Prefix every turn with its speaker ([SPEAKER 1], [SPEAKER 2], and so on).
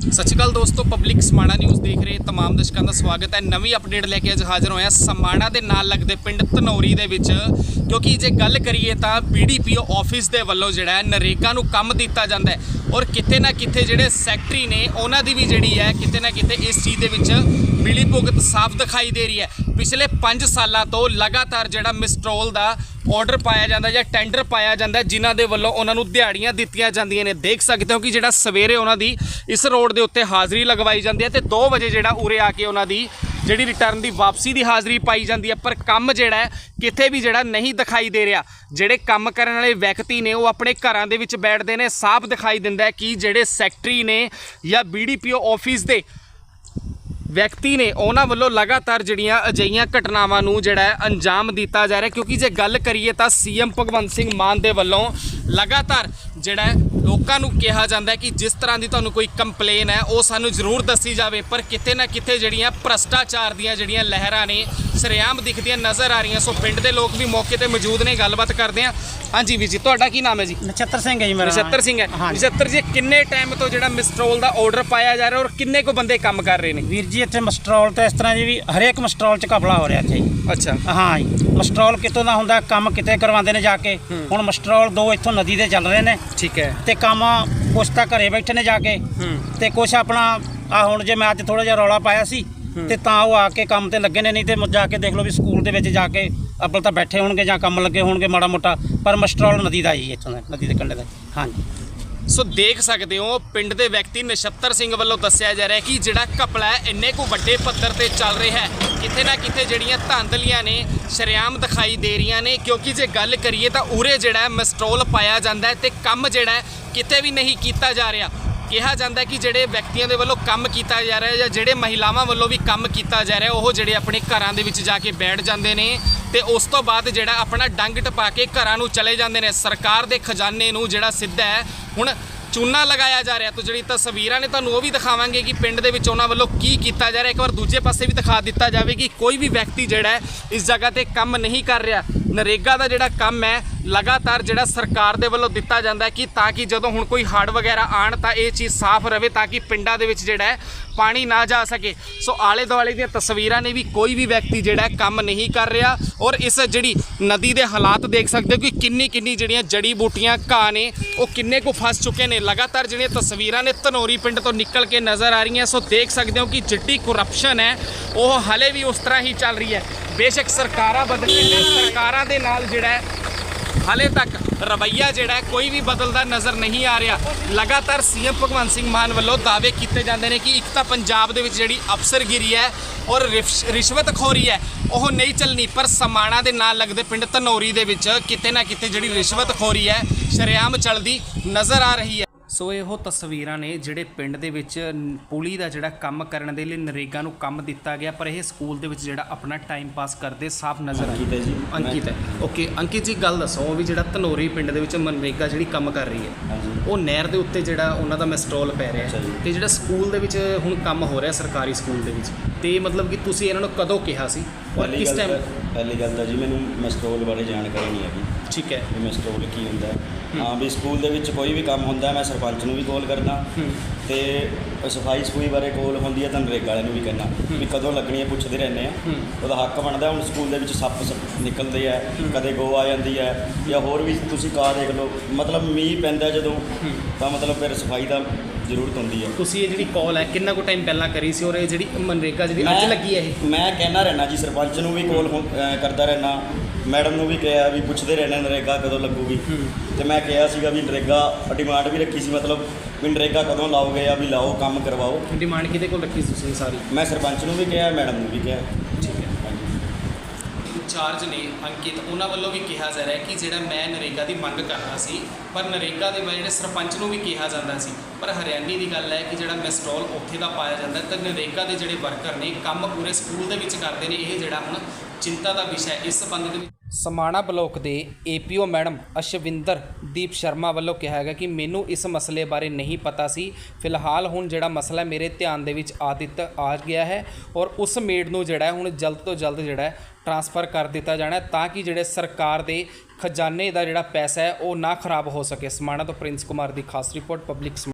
[SPEAKER 1] ਸਤਿ ਸ਼੍ਰੀ ਅਕਾਲ ਦੋਸਤੋ public Samana news ਦੇਖ ਰਹੇ ਤਮਾਮ ਦਰਸ਼ਕਾਂ ਦਾ ਸਵਾਗਤ ਹੈ। ਨਵੀਂ ਅਪਡੇਟ ਲੈ ਕੇ ਅੱਜ ਹਾਜ਼ਰ ਹੋਏ ਸਮਾਣਾ ਦੇ ਨਾਲ ਲੱਗਦੇ ਪਿੰਡ ਧਨੌਰੀ ਦੇ ਵਿੱਚ। ਕਿਉਂਕਿ ਜੇ ਗੱਲ ਕਰੀਏ ਤਾਂ ਬੀਡੀਪੀਓ ਆਫਿਸ ਦੇ ਵੱਲੋਂ ਜਿਹੜਾ ਹੈ ਨਰੇਗਾ ਨੂੰ ਕੰਮ ਦਿੱਤਾ ਜਾਂਦਾ ਹੈ। ਔਰ ਕਿਤੇ ਨਾ ਕਿਤੇ ਜਿਹੜੇ ਸੈਕਟਰੀ ਨੇ, ਉਹਨਾਂ ਦੀ ਵੀ ਜਿਹੜੀ ਹੈ ਕਿਤੇ ਨਾ ਕਿਤੇ ਇਸ ਚੀਜ਼ ਦੇ ਵਿੱਚ ਮਿਲੀ ਭੁਗਤ ਸਾਫ਼ ਦਿਖਾਈ ਦੇ ਰਹੀ ਹੈ। ਪਿਛਲੇ 5 ਸਾਲਾਂ ਤੋਂ ਲਗਾਤਾਰ ਜਿਹੜਾ ਮਿਸਟਰੋਲ ਦਾ ਆਰਡਰ ਪਾਇਆ ਜਾਂਦਾ ਜਾਂ ਟੈਂਡਰ ਪਾਇਆ ਜਾਂਦਾ ਜਿਨ੍ਹਾਂ ਦੇ ਵੱਲੋਂ ਉਹਨਾਂ ਨੂੰ ਦਿਹਾੜੀਆਂ ਦਿੱਤੀਆਂ ਜਾਂਦੀਆਂ ਨੇ। ਦੇਖ ਸਕਦੇ ਹੋ ਕਿ ਜਿਹੜਾ ਸਵੇਰੇ ਉਹਨਾਂ ਦੀ ਇਸ ਰੋਡ ਦੇ ਉੱਤੇ ਹਾਜ਼ਰੀ ਲਗਵਾਈ ਜਾਂਦੀ ਹੈ ਤੇ 2 ਵਜੇ ਜਿਹੜਾ ਉਰੇ ਆ ਕੇ ਉਹਨਾਂ ਦੀ ਜਿਹੜੀ ਰਿਟਰਨ ਦੀ ਵਾਪਸੀ ਦੀ ਹਾਜ਼ਰੀ ਪਾਈ ਜਾਂਦੀ ਹੈ। ਪਰ ਕੰਮ ਜਿਹੜਾ ਕਿਤੇ ਵੀ ਜਿਹੜਾ ਨਹੀਂ ਦਿਖਾਈ ਦੇ ਰਿਹਾ। ਜਿਹੜੇ ਕੰਮ ਕਰਨ ਵਾਲੇ ਵਿਅਕਤੀ ਨੇ, ਉਹ ਆਪਣੇ ਘਰਾਂ ਦੇ ਵਿੱਚ ਬੈਠਦੇ ਨੇ। ਸਾਫ਼ ਦਿਖਾਈ ਦਿੰਦਾ ਹੈ ਕਿ ਜਿਹੜੇ ਸੈਕਟਰੀ ਨੇ ਜਾਂ ਬੀਡੀਪੀਓ ਆਫਿਸ ਦੇ ਵਿਅਕਤੀ ਨੇ ਉਹਨਾਂ ਵੱਲੋਂ ਲਗਾਤਾਰ ਜਿਹੜੀਆਂ ਅਜਈਆਂ ਘਟਨਾਵਾਂ ਨੂੰ ਜਿਹੜਾ ਹੈ ਅੰਜਾਮ ਦਿੱਤਾ ਜਾ ਰਿਹਾ ਕਿਉਂਕਿ ਜੇ ਗੱਲ ਕਰੀਏ ਤਾਂ ਸੀਐਮ ਭਗਵੰਤ ਸਿੰਘ ਮਾਨ ਦੇ ਵੱਲੋਂ ਲਗਾਤਾਰ ਜਿਹੜਾ ਲੋਕਾਂ ਨੂੰ ਕਿਹਾ ਜਾਂਦਾ ਹੈ ਕਿ ਜਿਸ ਤਰ੍ਹਾਂ ਦੀ ਤੁਹਾਨੂੰ ਕੋਈ ਕੰਪਲੇਨ ਹੈ ਉਹ ਸਾਨੂੰ ਜ਼ਰੂਰ ਦੱਸੀ ਜਾਵੇ। ਪਰ ਕਿਤੇ ਨਾ ਕਿਤੇ ਜਿਹੜੀਆਂ ਭ੍ਰਸ਼ਟਾਚਾਰ ਦੀਆਂ ਜਿਹੜੀਆਂ ਲਹਿਰਾਂ ਨੇ ਸਰਿਆਮ ਦਿਖਦੀਆਂ ਨਜ਼ਰ ਆ ਰਹੀਆਂ। ਸੋ ਪਿੰਡ ਦੇ ਲੋਕ ਵੀ ਮੌਕੇ ਤੇ ਮੌਜੂਦ ਨੇ ਗੱਲਬਾਤ ਕਰਦੇ ਆ ਹਾਂਜੀ ਵੀਰ ਜੀ ਤੁਹਾਡਾ ਕੀ ਨਾਮ ਹੈ ਜੀ?
[SPEAKER 2] ਨਛੱਤਰ ਸਿੰਘ ਹੈ ਜੀ ਮੇਰਾ।
[SPEAKER 1] ਨਛੱਤਰ ਸਿੰਘ ਹੈ। ਨਛੱਤਰ ਜੀ ਕਿੰਨੇ ਟਾਈਮ ਤੋਂ ਜਿਹੜਾ ਮਿਸਟਰੋਲ ਦਾ ਆਰਡਰ ਪਾਇਆ ਜਾ ਰਿਹਾ ਔਰ ਕਿੰਨੇ ਕੁ ਬੰਦੇ ਕੰਮ ਕਰ ਰਹੇ ਨੇ?
[SPEAKER 2] ਵੀਰ ਜੀ ਇੱਥੇ ਮਸਟਰੋਲ ਤੇ ਇਸ ਤਰ੍ਹਾਂ ਜੀ ਵੀ ਹਰੇਕ ਮਸਟਰੋਲ 'ਚ ਘਪਲਾ ਹੋ ਰਿਹਾ ਇੱਥੇ। ਜੀ
[SPEAKER 1] ਅੱਛਾ।
[SPEAKER 2] ਹਾਂ ਜੀ। ਮਸਟਰੋਲ ਕਿਤੋਂ ਦਾ ਹੁੰਦਾ ਕੰਮ ਕਿਤੇ ਕਰਵਾਉਂਦੇ ਨੇ ਜਾ ਕੇ। ਹੁਣ ਮਸਟਰੋਲ ਦੋ ਇੱਥੋਂ ਨਦੀ ਦੇ ਚੱਲ ਰਹੇ ਨੇ।
[SPEAKER 1] ਠੀਕ ਹੈ।
[SPEAKER 2] ਤੇ ਕੰਮ ਕੁਛ ਤਾਂ ਘਰੇ ਬੈਠੇ ਨੇ ਜਾ ਕੇ।
[SPEAKER 1] ਹੂੰ।
[SPEAKER 2] ਤੇ ਕੁਛ ਆਪਣਾ ਆ ਹੁਣ ਜੇ ਮੈਂ ਅੱਜ ਥੋੜਾ ਜਿਹਾ ਰੌਲਾ ਪਾਇਆ ਸੀ ਤੇ ਤਾਂ ਉਹ ਆ ਕੇ ਕੰਮ ਤੇ ਲੱਗੇ ਨੇ ਨਹੀਂ ਤੇ ਜਾ ਕੇ ਦੇਖ ਲਓ ਵੀ ਸਕੂਲ ਦੇ ਵਿੱਚ ਜਾ ਕੇ ਅੱਬਲ ਤਾਂ ਬੈਠੇ ਹੋਣਗੇ ਜਾਂ ਕੰਮ ਲੱਗੇ ਹੋਣਗੇ ਮਾੜਾ ਮੋਟਾ ਪਰ ਮਸਟਰੋਲ ਨਦੀ ਦਾ ਜੀ ਇੱਥੋਂ ਦਾ ਨਦੀ ਦੇ ਕੰਢੇ ਦਾ ਹਾਂਜੀ।
[SPEAKER 1] ਸੋ ਦੇਖ ਸਕਦੇ ਹੋ, ਪਿੰਡ ਦੇ ਵਿਅਕਤੀ ਨਛੱਤਰ ਸਿੰਘ ਵੱਲੋਂ ਦੱਸਿਆ ਜਾ ਰਿਹਾ ਕਿ ਜਿਹੜਾ ਘਪਲਾ ਇੰਨੇ ਕੁ ਵੱਡੇ ਪੱਧਰ ਤੇ ਚੱਲ ਰਿਹਾ ਹੈ। ਕਿਤੇ ਨਾ ਕਿਤੇ ਜਿਹੜੀਆਂ ਧਾਂਦਲੀਆਂ ਨੇ, ਸ਼ਰੇਆਮ ਦਿਖਾਈ ਦੇ ਰਹੀਆਂ ਨੇ, ਕਿਉਂਕਿ ਜੇ ਗੱਲ ਕਰੀਏ ਤਾਂ ਉਰੇ ਜਿਹੜਾ ਹੈ ਪਾਇਆ ਜਾਂਦਾ ਹੈ ਤੇ ਕੰਮ ਜਿਹੜਾ ਕਿਤੇ ਵੀ ਨਹੀਂ ਕੀਤਾ ਜਾ ਰਿਹਾ। ਕਿਹਾ ਜਾਂਦਾ ਕਿ ਜਿਹੜੇ ਵਿਅਕਤੀਆਂ ਦੇ ਵੱਲੋਂ ਕੰਮ ਕੀਤਾ ਜਾ ਰਿਹਾ ਜਾਂ ਜਿਹੜੇ ਮਹਿਲਾਵਾਂ ਵੱਲੋਂ ਵੀ ਕੰਮ ਕੀਤਾ ਜਾ ਰਿਹਾ ਉਹ ਜਿਹੜੇ ਆਪਣੇ ਘਰਾਂ ਦੇ ਵਿੱਚ ਜਾ ਕੇ ਬੈਠ ਜਾਂਦੇ ਨੇ ਤੇ ਉਸ ਤੋਂ ਬਾਅਦ ਜਿਹੜਾ ਆਪਣਾ ਡੰਗ ਟਪਾ ਕੇ ਘਰਾਂ ਨੂੰ ਚਲੇ ਜਾਂਦੇ ਨੇ। ਸਰਕਾਰ ਦੇ ਖਜ਼ਾਨੇ ਨੂੰ ਜਿਹੜਾ ਸਿੱਧਾ ਹੁਣ ਚੂਨਾ ਲਗਾਇਆ ਜਾ ਰਿਹਾ ਤਾਂ ਜਿਹੜੀ ਤਸਵੀਰਾਂ ਨੇ ਤੁਹਾਨੂੰ ਉਹ ਵੀ ਦਿਖਾਵਾਂਗੇ ਕਿ ਪਿੰਡ ਦੇ ਵਿੱਚ ਉਹਨਾਂ ਵੱਲੋਂ ਕੀ ਕੀਤਾ ਜਾ ਰਿਹਾ। ਇੱਕ ਵਾਰ ਦੂਜੇ ਪਾਸੇ ਵੀ ਦਿਖਾ ਦਿੱਤਾ ਜਾਵੇ ਕਿ ਕੋਈ ਵੀ ਵਿਅਕਤੀ ਜਿਹੜਾ ਹੈ ਇਸ ਜਗ੍ਹਾ ਤੇ ਕੰਮ ਨਹੀਂ ਕਰ ਰਿਹਾ। ਨਰੇਗਾ ਦਾ ਜਿਹੜਾ ਕੰਮ ਹੈ, ਲਗਾਤਾਰ ਜਿਹੜਾ ਸਰਕਾਰ ਦੇ ਵੱਲੋਂ ਦਿੱਤਾ ਜਾਂਦਾ ਹੈ ਕਿ ਤਾਂ ਕਿ ਜਦੋਂ ਹੁਣ ਕੋਈ ਹੜ੍ਹ ਵਗੈਰਾ ਆਣ ਤਾਂ ਇਹ ਚੀਜ਼ ਸਾਫ਼ ਰਵੇ ਤਾਂ ਕਿ ਪਿੰਡਾਂ ਦੇ ਵਿੱਚ ਜਿਹੜਾ ਹੈ ਪਾਣੀ ਨਾ ਜਾ ਸਕੇ। ਸੋ ਆਲੇ ਦੁਆਲੇ ਦੀਆਂ ਤਸਵੀਰਾਂ ਨੇ ਵੀ ਕੋਈ ਵੀ ਵਿਅਕਤੀ ਜਿਹੜਾ ਕੰਮ ਨਹੀਂ ਕਰ ਰਿਹਾ ਔਰ ਇਸ ਜਿਹੜੀ ਨਦੀ ਦੇ ਹਾਲਾਤ ਦੇਖ ਸਕਦੇ ਹੋ ਕਿ ਕਿੰਨੀ ਕਿੰਨੀ ਜਿਹੜੀਆਂ ਜੜੀ ਬੂਟੀਆਂ, ਘਾਹ ਨੇ, ਉਹ ਕਿੰਨੇ ਕੁ ਫਸ ਚੁੱਕੇ ਨੇ। ਲਗਾਤਾਰ ਜਿਹੜੀਆਂ ਤਸਵੀਰਾਂ ਨੇ ਧਨੋਰੀ ਪਿੰਡ ਤੋਂ ਨਿਕਲ ਕੇ ਨਜ਼ਰ ਆ ਰਹੀਆਂ। ਸੋ ਦੇਖ ਸਕਦੇ ਹੋ ਕਿ ਜਿੱਡੀ ਕਰਪਸ਼ਨ ਹੈ, ਉਹ ਹਲੇ ਵੀ ਉਸ ਤਰ੍ਹਾਂ ਹੀ ਚੱਲ ਰਹੀ ਹੈ। ਬੇਸ਼ੱਕ ਸਰਕਾਰਾਂ ਬਦਲਦੀਆਂ ਨੇ ਸਰਕਾਰਾਂ ਦੇ ਨਾਲ ਜਿਹੜਾ ਹਾਲੇ ਤੱਕ ਰਵੱਈਆ ਜਿਹੜਾ ਕੋਈ ਵੀ ਬਦਲਦਾ ਨਜ਼ਰ ਨਹੀਂ ਆ ਰਿਹਾ। ਲਗਾਤਾਰ ਸੀਐਮ ਭਗਵੰਤ ਸਿੰਘ ਮਾਨ ਵੱਲੋਂ ਦਾਅਵੇ ਕੀਤੇ ਜਾਂਦੇ ਨੇ ਕਿ ਇੱਕ ਤਾਂ ਪੰਜਾਬ ਦੇ ਵਿੱਚ ਜਿਹੜੀ ਅਫਸਰਗਿਰੀ ਹੈ ਔਰ ਰਿਸ਼- ਰਿਸ਼ਵਤਖੋਰੀ ਹੈ, ਉਹ ਨਹੀਂ ਚੱਲਣੀ, ਪਰ ਸਮਾਣਾ ਦੇ ਨਾਲ ਲੱਗਦੇ ਪਿੰਡ ਧਨੌਰੀ ਦੇ ਵਿੱਚ ਕਿਤੇ ਨਾ ਕਿਤੇ ਜਿਹੜੀ ਰਿਸ਼ਵਤਖੋਰੀ ਹੈ, ਸ਼ਰੇਆਮ ਚੱਲਦੀ ਨਜ਼ਰ ਆ ਰਹੀ ਹੈ। ਸੋ ਇਹੋ ਤਸਵੀਰਾਂ ਨੇ ਜਿਹੜੇ ਪਿੰਡ ਦੇ ਵਿੱਚ ਪੁਲੀ ਦਾ ਜਿਹੜਾ ਕੰਮ ਕਰਨ ਦੇ ਲਈ ਨਰੇਗਾ ਨੂੰ ਕੰਮ ਦਿੱਤਾ ਗਿਆ ਪਰ ਇਹ ਸਕੂਲ ਦੇ ਵਿੱਚ ਜਿਹੜਾ ਆਪਣਾ ਟਾਈਮ ਪਾਸ ਕਰਦੇ ਸਾਫ਼ ਨਜ਼ਰ ਆ
[SPEAKER 3] ਅੰਕਿਤ ਹੈ ਜੀ।
[SPEAKER 1] ਅੰਕਿਤ ਹੈ। ਓਕੇ ਅੰਕਿਤ ਜੀ ਗੱਲ ਦੱਸੋ ਵੀ ਜਿਹੜਾ ਧਨੋਰੀ ਪਿੰਡ ਦੇ ਵਿੱਚ ਮਨਰੇਗਾ ਜਿਹੜੀ ਕੰਮ ਕਰ ਰਹੀ ਹੈ। ਉਹ ਨਹਿਰ ਦੇ ਉੱਤੇ ਜਿਹੜਾ ਉਹਨਾਂ ਦਾ ਮੈਸਟਰੋਲ ਪੈ ਰਿਹਾ। ਤੇ ਜਿਹੜਾ ਸਕੂਲ ਦੇ ਵਿੱਚ ਹੁਣ ਕੰਮ ਹੋ ਰਿਹਾ ਸਰਕਾਰੀ ਸਕੂਲ ਦੇ ਵਿੱਚ। ਤੇ ਮਤਲਬ ਕਿ ਤੁਸੀਂ ਇਹਨਾਂ ਨੂੰ ਕਦੋਂ ਕਿਹਾ ਸੀ? ਔਰ ਕਿਸ ਟਾਈਮ
[SPEAKER 3] ਪਹਿਲੀ ਗੱਲ ਤਾਂ ਜੀ ਮੈਨੂੰ ਮੈਸਟਰੋਲ ਬਾਰੇ ਜਾਣਕਾਰੀ ਨਹੀਂ ਹੈਗੀ।
[SPEAKER 1] ਠੀਕ ਹੈ।
[SPEAKER 3] ਵੀ ਮੈਸਟਰੋਲ ਕੀ ਹੁੰਦਾ ਹੈ। ਵੀ ਸਕੂਲ ਦੇ ਵਿੱਚ ਕੋਈ ਵੀ ਕੰਮ ਹੁੰਦਾ ਮੈਂ ਸਰਪੰਚ ਨੂੰ ਵੀ ਕਾਲ ਕਰਦਾ। ਤੇ ਸਫ਼ਾਈ ਸਫੂਈ ਬਾਰੇ ਕਾਲ ਹੁੰਦੀ ਹੈ ਤਾਂ ਨਰੇਗਾ ਵਾਲਿਆਂ ਨੂੰ ਵੀ ਕਹਿੰਦਾ ਵੀ ਕਦੋਂ ਲੱਗਣੀ ਹੈ ਪੁੱਛਦੇ ਰਹਿੰਦੇ ਆ ਉਹਦਾ ਹੱਕ ਬਣਦਾ ਹੁਣ ਸਕੂਲ ਦੇ ਵਿੱਚ ਸੱਪ ਨਿਕਲਦੇ ਆ ਕਦੇ ਗੋ ਆ ਜਾਂਦੀ ਹੈ ਜਾਂ ਹੋਰ ਵੀ ਤੁਸੀਂ ਕਾ ਦੇਖ ਲਓ। ਮਤਲਬ ਮੀਂਹ ਪੈਂਦਾ ਜਦੋਂ ਤਾਂ ਮਤਲਬ ਫਿਰ ਸਫ਼ਾਈ ਦਾ ਜ਼ਰੂਰਤ ਹੁੰਦੀ ਹੈ
[SPEAKER 1] ਤੁਸੀਂ ਇਹ ਜਿਹੜੀ ਕਾਲ ਹੈ ਕਿੰਨਾ ਕੁ ਟਾਈਮ ਪਹਿਲਾਂ ਕਰੀ ਸੀ ਔਰ ਇਹ ਜਿਹੜੀ ਮਨਰੇਗਾ ਜਿਹੜੀ ਅੱਜ
[SPEAKER 3] ਮੈਂ-
[SPEAKER 1] ਲੱਗੀ ਹੈ ਇਹ?
[SPEAKER 3] ਮੈਂ ਕਹਿਣਾ ਰਹਿਣਾ ਜੀ ਸਰਪੰਚ ਨੂੰ ਵੀ ਕਾਲ ਕਰਦਾ ਰਹਿਣਾ ਮੈਡਮ ਨੂੰ ਵੀ ਕਿਹਾ ਵੀ ਪੁੱਛਦੇ ਰਹਿਣਾ ਨਰੇਗਾ ਕਦੋਂ ਲੱਗੂਗੀ। ਤੇ ਮੈਂ ਕਿਹਾ ਸੀਗਾ ਵੀ ਨਰੇਗਾ ਡਿਮਾਂਡ ਵੀ ਰੱਖੀ ਸੀ ਮਤਲਬ ਵੀ ਨਰੇਗਾ ਕਦੋਂ ਲਾਓਗੇ ਆ ਵੀ ਲਾਓ ਕੰਮ ਕਰਵਾਓ।
[SPEAKER 1] ਡਿਮਾਂਡ ਕਿਹਦੇ ਕੋਲ ਰੱਖੀ ਸੀ ਤੁਸੀਂ ਸਾਰੀ?
[SPEAKER 3] ਮੈਂ ਸਰਪੰਚ ਨੂੰ ਵੀ ਕਿਹਾ ਮੈਡਮ ਨੂੰ ਵੀ ਕਿਹਾ।
[SPEAKER 1] ਇੰਚਾਰਜ ਨੇ ਅੰਕਿਤ ਉਹਨਾਂ ਵੱਲੋਂ ਵੀ ਕਿਹਾ ਜਾ ਰਿਹਾ ਕਿ ਜਿਹੜਾ ਮੈਂ ਨਰੇਗਾ ਦੀ ਮੰਗ ਕਰਦਾ ਸੀ, ਪਰ ਨਰੇਗਾ ਦੇ ਜਿਹੜੇ ਸਰਪੰਚ ਨੂੰ ਵੀ ਕਿਹਾ ਜਾਂਦਾ ਸੀ, ਪਰ ਹਰਿਆਣੀ ਦੀ ਗੱਲ ਹੈ ਕਿ ਜਿਹੜਾ ਮੈਸਟਰੋਲ ਉੱਥੇ ਦਾ ਪਾਇਆ ਜਾਂਦਾ ਹੈ ਤਾਂ ਨਰੇਗਾ ਦੇ ਜਿਹੜੇ ਵਰਕਰ ਨੇ ਕੰਮ ਪੂਰੇ ਸਕੂਲ ਦੇ ਵਿੱਚ ਕਰਦੇ ਨੇ, ਇਹ ਜਿਹੜਾ ਹੁਣ ਚਿੰਤਾ ਦਾ ਵਿਸ਼ਾ ਹੈ, ਇਸ ਸੰਬੰਧ ਦੇ ਵਿੱਚ ਸਮਾਣਾ ਬਲਾਕ ਦੇ ਏਪੀਓ ਮੈਡਮ ਅਸ਼ਵਿੰਦਰ ਦੀਪ ਸ਼ਰਮਾ ਵੱਲੋਂ ਕਿਹਾ ਗਿਆ ਕਿ ਮੈਨੂੰ ਇਸ ਮਸਲੇ ਬਾਰੇ ਨਹੀਂ ਪਤਾ ਸੀ। ਫਿਲਹਾਲ ਹੁਣ ਜਿਹੜਾ ਮਸਲਾ ਮੇਰੇ ਧਿਆਨ ਦੇ ਵਿੱਚ ਆ ਦਿੱਤਾ ਆ ਗਿਆ ਹੈ ਔਰ ਉਸ ਮੇਡ ਨੂੰ ਜਿਹੜਾ ਹੁਣ ਜਲਦ ਤੋਂ ਜਲਦ ਜਿਹੜਾ ਟ੍ਰਾਂਸਫਰ ਕਰ ਦਿੱਤਾ ਜਾਣਾ ਤਾਂ ਕਿ ਜਿਹੜੇ ਸਰਕਾਰ ਦੇ ਖਜ਼ਾਨੇ ਦਾ ਜਿਹੜਾ ਪੈਸਾ ਹੈ ਉਹ ਨਾ ਖਰਾਬ ਹੋ ਸਕੇ। ਸਮਾਣਾ ਤੋਂ ਪ੍ਰਿੰਸ ਕੁਮਾਰ ਦੀ ਖਾਸ ਰਿਪੋਰਟ, ਪਬਲਿਕ